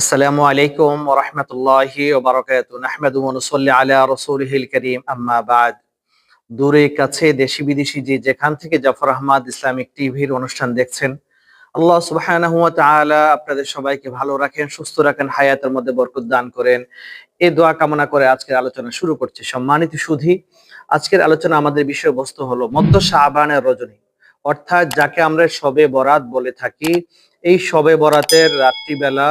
আসসালামু আলাইকুম ওরহমতুল্লাহি ওবরাকাতু নাহমাদু ওয়া নুসাল্লি আলা রাসূলিহিল কারীম। আম্মা বাদ। দূরে, কাছে, দেশি, বিদেশি যে যেখান থেকে জাফর আহমদ ইসলামিক টিভির অনুষ্ঠান দেখছেন, আল্লাহ তাআলা আপনাদের সবাইকে ভালো রাখেন, সুস্থ রাখেন, হায়াতের মধ্যে বরকত দান করেন। এই দোয়া কামনা করে আজকের আলোচনা শুরু করছি। সম্মানিত সুধী, আজকের আলোচনা আমাদের বিষয়বস্তু হলো মধ্য শাবানের রজনী। অর্থাৎ যাকে আমরা শবে বরাত বলে থাকি, এই শবে বরাতের রাত্রিবেলা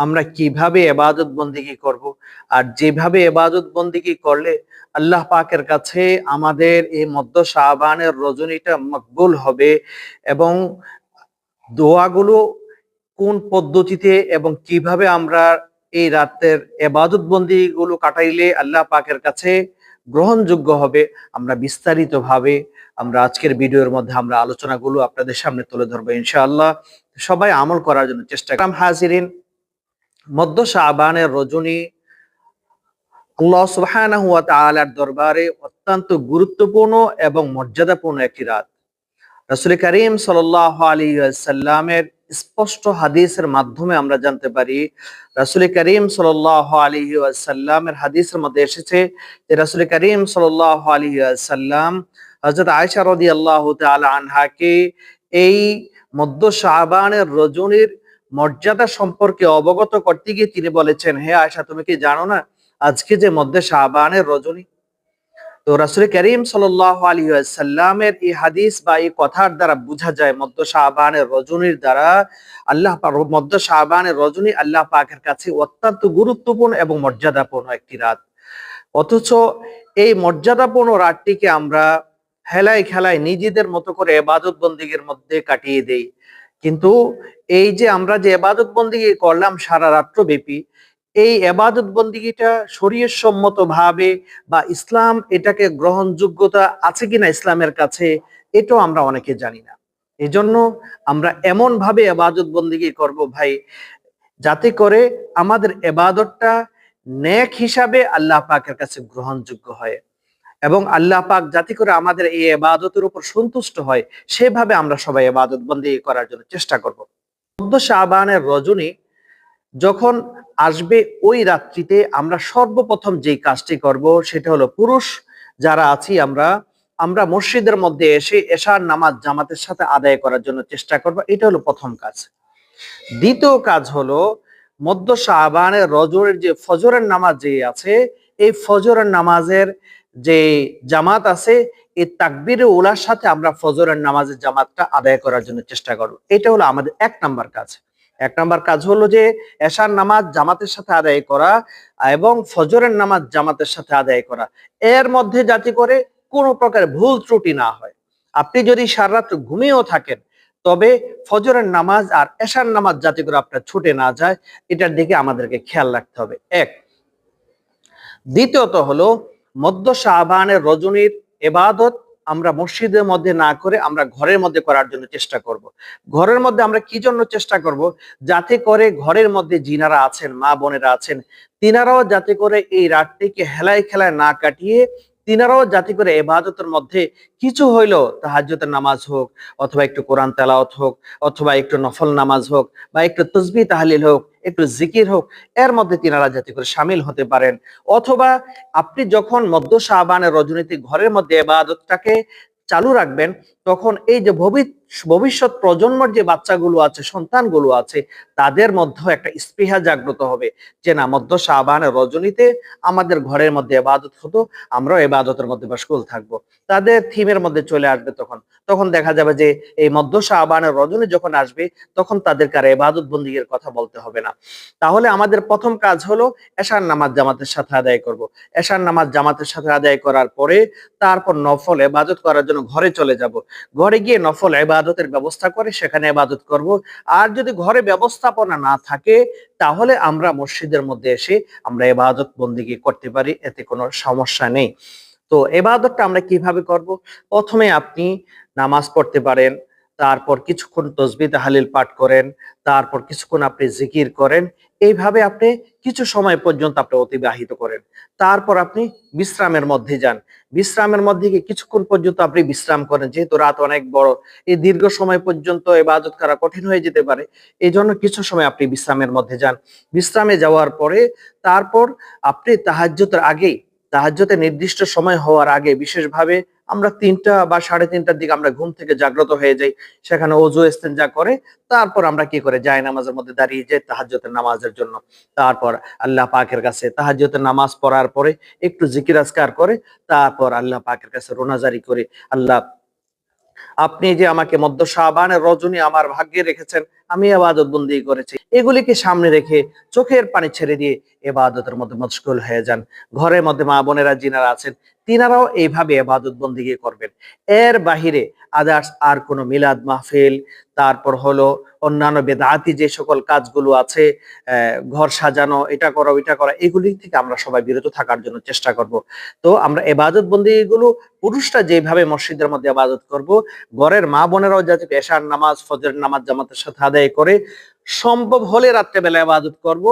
আমরা কীভাবে এবাদত বন্দিগি করব? আর যেভাবে এবাদত বন্দিগি করলে আল্লাহ পাকের কাছে আমাদের এই মধ্য শাহবানের রজনীটা মকবুল হবে এবং দোয়াগুলো কোন পদ্ধতিতে এবং কীভাবে আমরা এই রাতের এবাদত বন্দি গুলো কাটাইলে আল্লাহ পাকের কাছে গ্রহণযোগ্য হবে, আমরা বিস্তারিত ভাবে আমরা আজকের ভিডিওর মধ্যে আমরা আলোচনাগুলো আপনাদের সামনে তুলে ধরবো ইনশাআল্লাহ। সবাই আমল করার জন্য চেষ্টা করাম হাজিরিন মধ্য শাবানের রজনী আল্লাহ দরবারে অত্যন্ত গুরুত্বপূর্ণ এবং মর্যাদাপূর্ণ একটি রাত। রাসূল করিম সাল্লাল্লাহু আলাইহি ওয়াসাল্লামের স্পষ্ট হাদিসের মাধ্যমে আমরা জানতে পারি, রাসূল করিম সাল্লাল্লাহু আলাইহি ওয়াসাল্লামের হাদিসের মধ্যে এসেছে যে রাসূল করিম সাল্লাল্লাহু আলাইহি ওয়াসাল্লাম হযরত আয়েশা রাদিয়াল্লাহু তাআলা আনহাকে এই মধ্য শাবানের রজনীর মর্যাদা সম্পর্কে অবগত করতে গিয়ে তিনি বলেছেন, হে আয়সা, তুমি কি জানো না আজকে যে মধ্যে শাহবানের রজনী? তো রাসুল করিম সাল্লামের এই হাদিস বা এই কথার দ্বারা বোঝা যায়, মধ্য শাহবানের রজনীর দ্বারা আল্লাহ মধ্য শাহবানের রজনী আল্লাহ পাকের কাছে অত্যন্ত গুরুত্বপূর্ণ এবং মর্যাদাপূর্ণ একটি রাত। অথচ এই মর্যাদাপূর্ণ রাতটিকে আমরা হেলায় খেলায় নিজেদের মতো করে এবাদত বন্দীগের মধ্যে কাটিয়ে দেই। কিন্তু এই যে আমরা যে এবাদত বন্দিগি করলাম সারা রাত্র ব্যাপী এই এবাদত বন্দিগিটা শরীর সম্মত ভাবে বা ইসলাম এটাকে গ্রহণযোগ্যতা আছে কিনা ইসলামের কাছে, এটাও আমরা অনেকে জানি না। এজন্য আমরা এমন ভাবে এবাদত বন্দিগি করব, ভাই, যাতে করে আমাদের এবাদতটা নেক হিসাবে আল্লাহ পাকের কাছে গ্রহণযোগ্য হয় এবং আল্লাহ পাক যাতে করে আমাদের এই এবাদতের উপর সন্তুষ্ট হয়, সেভাবে আমরা সবাই এবাদত বন্দি করার জন্য চেষ্টা করব। মধ্য শাহবানের রজনী যখন আসবে ওই রাত্রিতে আমরা সর্বপ্রথম যেই কাজটি করব সেটা হলো পুরুষ যারা আছি আমরা আমরা মসজিদের মধ্যে এসে এশার নামাজ জামাতের সাথে আদায় করার জন্য চেষ্টা করব। এটা হলো প্রথম কাজ। দ্বিতীয় কাজ হলো মধ্য শাহবানের রজরের যে ফজরের নামাজ যে আছে, এই ফজরের নামাজের যে জামাত আছে এই তাকবির ওলার সাথে আমরা ফজরের নামাজের জামাতটা আদায় করার জন্য চেষ্টা করব। এটা হলো আমাদের এক নাম্বার কাজ। এক নাম্বার কাজ হলো যে এশার নামাজ জামাতের সাথে আদায় করা এবং ফজরের নামাজ জামাতের সাথে আদায় করা। এর মধ্যে যাতে করে কোনো প্রকার ভুল ত্রুটি না হয়। আপনি যদি সারা ঘুমিয়েও থাকেন, তবে ফজরের নামাজ আর এশার নামাজ যাতে করে আপনার ছুটে না যায়, এটার দিকে আমাদেরকে খেয়াল রাখতে হবে। এক, দ্বিতীয়ত হলো মধ্য শাহবানের রজনীর এবাদত আমরা মসজিদের মধ্যে না করে আমরা ঘরের মধ্যে করার জন্য চেষ্টা করব। ঘরের মধ্যে আমরা কি জন্য চেষ্টা করব যাতে করে ঘরের মধ্যে জিনারা আছেন, মা বোনেরা আছেন, তিনারাও যাতে করে এই রাতটিকে হেলায় খেলায় না কাটিয়ে তিনারাও যাতে করে এবাদতের মধ্যে কিছু হইল তাহাজ্যতের নামাজ হোক, অথবা একটু কোরআন তেলাওত হোক, অথবা একটু নফল নামাজ হোক, বা একটু তসবি তাহালিল হোক, একটু জিকির হোক, এর মধ্যে তিনারা জাতি করে সামিল হতে পারেন। অথবা আপনি যখন মধ্য শাহবানের রজনীতি ঘরের মধ্যে এবাদতটাকে চালু রাখবেন, তখন এই যে ভবিষ্যৎ প্রজন্মের যে বাচ্চাগুলো আছে, সন্তানগুলো আছে, তাদের মধ্যে একটা স্পৃহা জাগ্রত হবে যে না, মধ্য শাহবানের রজনীতে আমাদের ঘরের মধ্যে এবাদত হতো, আমরাও এবাদতের মধ্যে মশগুল থাকব। তাদের থিমের মধ্যে চলে আসবে তখন। তখন দেখা যাবে যে এই মধ্য শাহবানের রজনী যখন আসবে, তখন তাদেরকে আর এবাদত বন্দীগের কথা বলতে হবে না। তাহলে আমাদের প্রথম কাজ হলো এশার নামাজ জামাতের সাথে আদায় করব। এশার নামাজ জামাতের সাথে আদায় করার পরে তারপর নফল এবাদত করার জন্য ঘরে চলে যাব। ঘরে গিয়ে নফল এবাদতের ব্যবস্থা করে, সেখানে এবাদত করব। আর যদি ঘরে ব্যবস্থাপনা না থাকে, তাহলে আমরা মসজিদের মধ্যে এসে আমরা এবাদত বন্দিগি করতে পারি, এতে কোনো সমস্যা নেই। তো এবাদতটা আমরা কীভাবে করব? প্রথমে আপনি নামাজ পড়তে পারেন তারপর কিছুক্ষণ তসবি তাহালিল পাঠ করেন, তারপর কিছুক্ষণ আপনি জিকির করেন, এইভাবে আপনি কিছু সময় পর্যন্ত আপনি অতিবাহিত করেন। তারপর আপনি বিশ্রামের মধ্যে যান। বিশ্রামের মধ্যে গিয়ে কিছুক্ষণ পর্যন্ত আপনি বিশ্রাম করেন, যেহেতু রাত অনেক বড়, এই দীর্ঘ সময় পর্যন্ত এবাদত করা কঠিন হয়ে যেতে পারে এই জন্য কিছু সময় আপনি বিশ্রামের মধ্যে যান। বিশ্রামে যাওয়ার পরে তারপর আপনি তাহাজ্জতের আগেই তাহাজ্জতে নির্দিষ্ট সময় হওয়ার আগে বিশেষভাবে আমরা তিনটা বা সাড়ে তিনটার দিকে আমরা ঘুম থেকে জাগ্রত হয়ে যাই, সেখানে অজু যা করে, তারপর আমরা কি করে যাই নামাজের মধ্যে দাঁড়িয়ে যাই তাহাজ্জতের নামাজের জন্য। তারপর আল্লাহ পাকের কাছে তাহাজ্জতের নামাজ পড়ার পরে একটু জিকির আজকার করে, তারপর আল্লাহ পাকের কাছে রোনাজারি করে, আল্লাহ আপনি যে আমাকে মধ্য শাহবানের রজনী আমার ভাগ্যে রেখেছেন, আমি এবাদত বন্দি করেছি। এগুলিকে সামনে রেখে চোখের পানি ছেড়ে দিয়ে এবাদতের মধ্যে মশগুল হয়ে যান। ঘরের মধ্যে মা বোনেরা যিনারা আছেন, তিনারাও এইভাবে এবাদত বন্দিগি করবেন। এর বাহিরে আদার্স আর কোনো মিলাদ মাহফিল। তারপর হলো অন্যান্য বেদাতি যে সকল কাজগুলো আছে ঘর সাজানো, এটা করা, ওইটা করা এগুলি থেকে আমরা সবাই বিরত থাকার জন্য চেষ্টা করব। তো আমরা এবাদত বন্দি এগুলো পুরুষরা যেভাবে মসজিদের মধ্যে আবাদত করব, ঘরের মা বোনেরাও যাতে পেশার নামাজ, ফজরের নামাজ জামাতের সাথে আদায় করে সম্ভব হলে রাত্রেবেলা আবাদত করব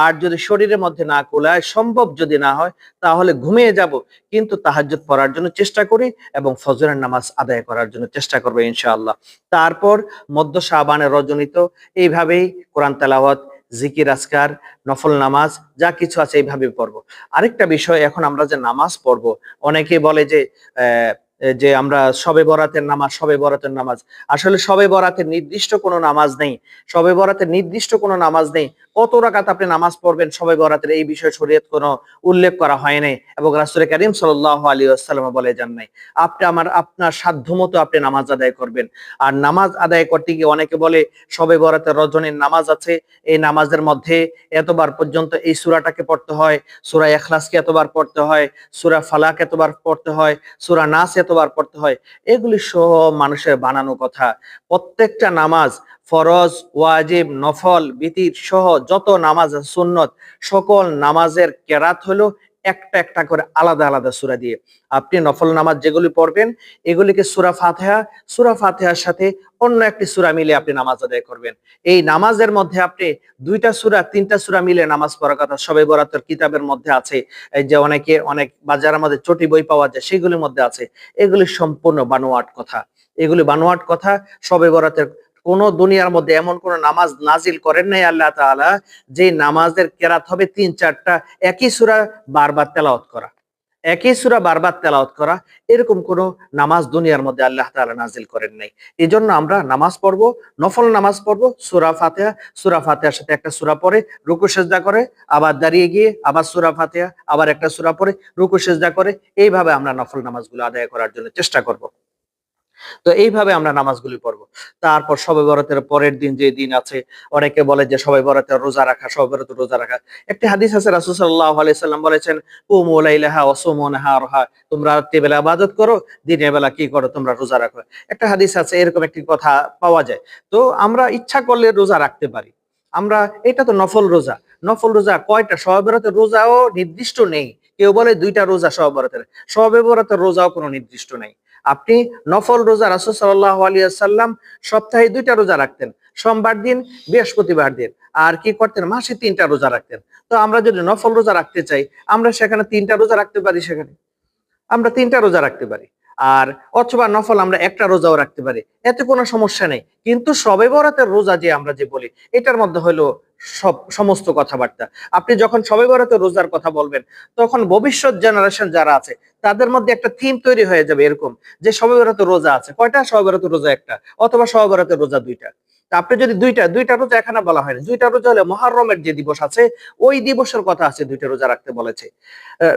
আর যদি শরীরের মধ্যে না কোলায় সম্ভব যদি না হয় তাহলে ঘুমিয়ে যাব। কিন্তু তাহাজ্জুদ পড়ার জন্য চেষ্টা করি এবং ফজরের নামাজ আদায় করার জন্য চেষ্টা করব ইনশাআল্লাহ। তারপর মধ্য শাহবানের রজনীত এইভাবেই কোরআন তেলাওয়াত জিকির আজকার নফল নামাজ যা কিছু আছে এইভাবে পড়ব। আরেকটা বিষয় এখন আমরা যে নামাজ পড়ব অনেকে বলে যে আহ, যে আমরা সবে বরাতের নামাজ, সবে বরাতের নামাজ। আসলে সবে বরাতের নির্দিষ্ট কোনো নামাজ নেই। সবে বরাতের নির্দিষ্ট কোনো নামাজ নেই। কত রাকাত আপনি নামাজ পড়বেন? সবে বরাতের এই বিষয়ে শরীয়ত কোনো উল্লেখ করা হয় নাই এবং রাসুল করিম সাল্লাহ আলী আসসালাম বলে যান নাই। আপনি আমার, আপনার সাধ্য মতো আপনি নামাজ আদায় করবেন। আর নামাজ আদায় করতে গিয়ে অনেকে বলে সবে বরাতের রজনীর নামাজ আছে, এই নামাজের মধ্যে এতবার পর্যন্ত এই সুরাটাকে পড়তে হয়, সুরা এখলাসকে এতবার পড়তে হয়, সুরা ফালাক এতবার পড়তে হয়, সুরা নাস এতবার পড়তে হয়। এগুলি সহ মানুষের বানানো কথা। প্রত্যেকটা নামাজ ফরজ, ওয়াজিব, নফল, বিতির সহ যত নামাজ সুন্নত, সকল নামাজের কেরাত হলো একটা একটা করে আলাদা আলাদা সুরা দিয়ে। আপনি নফল নামাজ যেগুলি পড়বেন, এগুলিকে সুরা ফাতেহা, সুরা ফাতেহার সাথে অন্য একটি সুরা মিলে আপনি নামাজ আদায় করবেন। এই নামাজের মধ্যে আপনি দুইটা সুরা, তিনটা সুরা মিলে নামাজ পড়ার কথা সবে বরাতর কিতাবের মধ্যে আছে। যে অনেকে, অনেক বাজারের মধ্যে চটি বই পাওয়া যায়, সেগুলির মধ্যে আছে। এগুলি সম্পূর্ণ বানোয়াট কথা। এগুলি বানোয়াট কথা সবে বরাতের কোন দুনিয়ার মধ্যে এমন কোন নামাজ নাজিল করেন নাই আল্লাহ তাআলা যে নামাজের কেরাত হবে তিন চারটা, একই সুরা বারবার তেলাওয়াত করা, একই সুরা বারবার তেলাওয়াত করা, এরকম কোন নামাজ দুনিয়ার মধ্যে আল্লাহ তাআলা নাজিল করেন নাই। এই জন্য আমরা নামাজ পড়ব, নফল নামাজ পড়ব, সুরা ফাতিহা, সুরা ফাতিহার সাথে একটা সুরা পড়ে, রুকু, সেজদা করে, আবার দাঁড়িয়ে গিয়ে আবার সুরা ফাতিহা, আবার একটা সুরা পড়ে, রুকু, সেজদা করে, এইভাবে আমরা নফল নামাজগুলো আদায় করার জন্য চেষ্টা করব। তো এইভাবে আমরা নামাজগুলি পড়ব। তারপর সবে বরাতের পরের দিন যে দিন আছে, অনেকে বলে যে সবে বরাতের রোজা রাখা, সবে বরাতের রোজা রাখা। একটি হাদিস আছে, রাসূল সাল্লাল্লাহু আলাইহি সাল্লাম বলেছেন, কুমু লাইলাহা ওয়া সুমু নাহারহা। তোমরা রাত্রি বেলা ইবাদত করো, দিনের বেলা কি করো, তোমরা রোজা রাখো। একটা হাদিস আছে, এরকম একটি কথা পাওয়া যায়। তো আমরা ইচ্ছা করলে রোজা রাখতে পারি। আমরা, এটা তো নফল রোজা। নফল রোজা কয়টা? সবে বরাতের রোজাও নির্দিষ্ট নেই। কেউ বলে দুইটা রোজা সহবরতের। বরাতের সবে বরাতের রোজাও কোনো নির্দিষ্ট নাই। আপনি নফল রোজা রাসুল সাল্লাহ আলিয়াল্লাম সপ্তাহে দুইটা রোজা রাখতেন। সোমবার দিন, বৃহস্পতিবার দিন। আর কি করতেন? মাসে তিনটা রোজা রাখতেন। তো আমরা যদি নফল রোজা রাখতে চাই, আমরা সেখানে তিনটা রোজা রাখতে পারি সেখানে? আমরা তিনটা রোজা রাখতে পারি। আর অথবা নফল আমরা একটা রোজাও রাখতে পারি। এতে কোনো সমস্যা নেই। কিন্তু সবে বরাতের রোজা যে আমরা যে বলি, এটার মধ্যে হলো সব, সমস্ত কথাবার্তা। আপনি যখন সবে বরাতের রোজার কথা বলবেন, তখন ভবিষ্যৎ জেনারেশন যারা আছে, তাদের মধ্যে একটা থিম তৈরি হয়ে যাবে এরকম যে সবে বরাতের রোজা আছে। কয়টা? সবে বরাতের রোজা একটা, অথবা সবে বরাতের রোজা দুইটা। আপনি যদি দুইটা দুইটা রোজা এখানে বলা হয়নি, দুইটা রোজা হলে মহারমের যে দিবস আছে, ওই দিবসের কথা আছে দুইটা রোজা রাখতে বলেছে।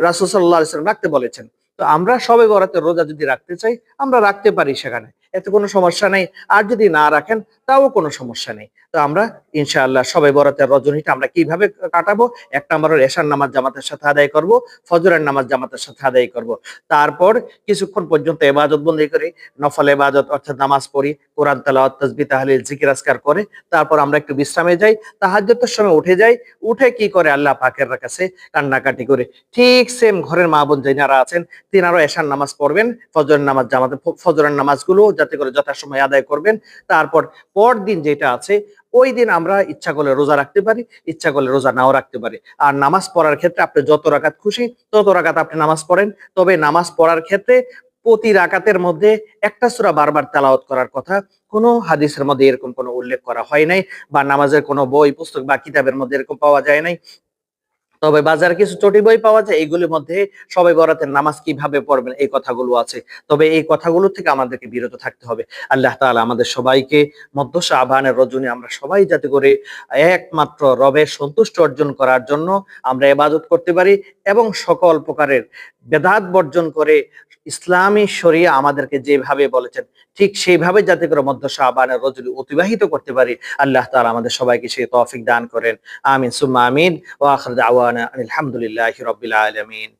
রাসুল সাল্লাহ ইসলাম রাখতে বলেছেন। তো আমরা সবে বরাতে রোজা যদি রাখতে চাই আমরা রাখতে পারি সেখানে। এতে কোনো সমস্যা নেই। আর যদি না রাখেন, তাও কোনো সমস্যা নেই। তো আমরা, ইনশাআল্লাহ, সবাই বরাতের রজনীটা আমরা কীভাবে কাটাবো? এক হলো এশার নামাজ জামাতের সাথে আদায় করব, ফজরের নামাজ জামাতের সাথে আদায় করব। তারপর কিছুক্ষণ পর্যন্ত এবাদত বন্দি করি, নফল এবাদত অর্থাৎ নামাজ পড়ি, কোরআন তালাওয়াত তাসবিহ তাহলিল, জিকির, আজকার করে, তারপর আমরা একটু বিশ্রামে যাই, তাহাজ্জুদের সময় উঠে যাই, উঠে কি করে আল্লাহ পাকের কাছে কান্নাকাটি করে। ঠিক সেম ঘরের মা বোন যারা আছেন, তিনারও এশার নামাজ পড়বেন, ফজরের নামাজ জামাতে ফজরের নামাজগুলো যাতে করে যথাসময় আদায় করবেন। তারপর পর দিন যেটা আছে ওই দিন আমরা ইচ্ছা করলে রোজা রাখতে পারি, ইচ্ছা করলে রোজা নাও রাখতে পারি। আর নামাজ পড়ার ক্ষেত্রে আপনি যত রাকাত খুশি, তত রাকাত আপনি নামাজ পড়েন। তবে নামাজ পড়ার ক্ষেত্রে প্রতি রাকাতের মধ্যে একটা সূরা বারবার তেলাওয়াত করার কথা, কোনো হাদিসের মধ্যে এরকম কোনো উল্লেখ করা হয় নাই বা নামাজের কোনো বই, পুস্তক বা কিতাবের মধ্যে এরকম পাওয়া যায় নাই। তবে বাজারে কিছু চটি বই পাওয়া যায়, এইগুলির মধ্যে সবাই বরাতের নামাজ কীভাবে পড়বেন, এই কথাগুলো আছে। তবে এই কথাগুলো থেকে আমাদেরকে বিরত থাকতে হবে। আল্লাহ তালা আমাদের সবাইকে মধ্য আহ্বানের রজনী আমরা সবাই যাতে করে একমাত্র রবের সন্তুষ্ট অর্জন করার জন্য আমরা এবাদত করতে পারি এবং সকল প্রকারের বেদাত বর্জন করে ইসলামী শরিয়া আমাদেরকে যেভাবে বলেছেন, ঠিক সেইভাবে যাতে করে মধ্য শাবানের রজনী অতিবাহিত করতে পারি। আল্লাহ তালা আমাদের সবাইকে সেই তৌফিক দান করেন। আমিন, সুম্মা আমিন। ওয়া আখির দাওয়ানা আলহামদুলিল্লাহি রাব্বিল আলামিন।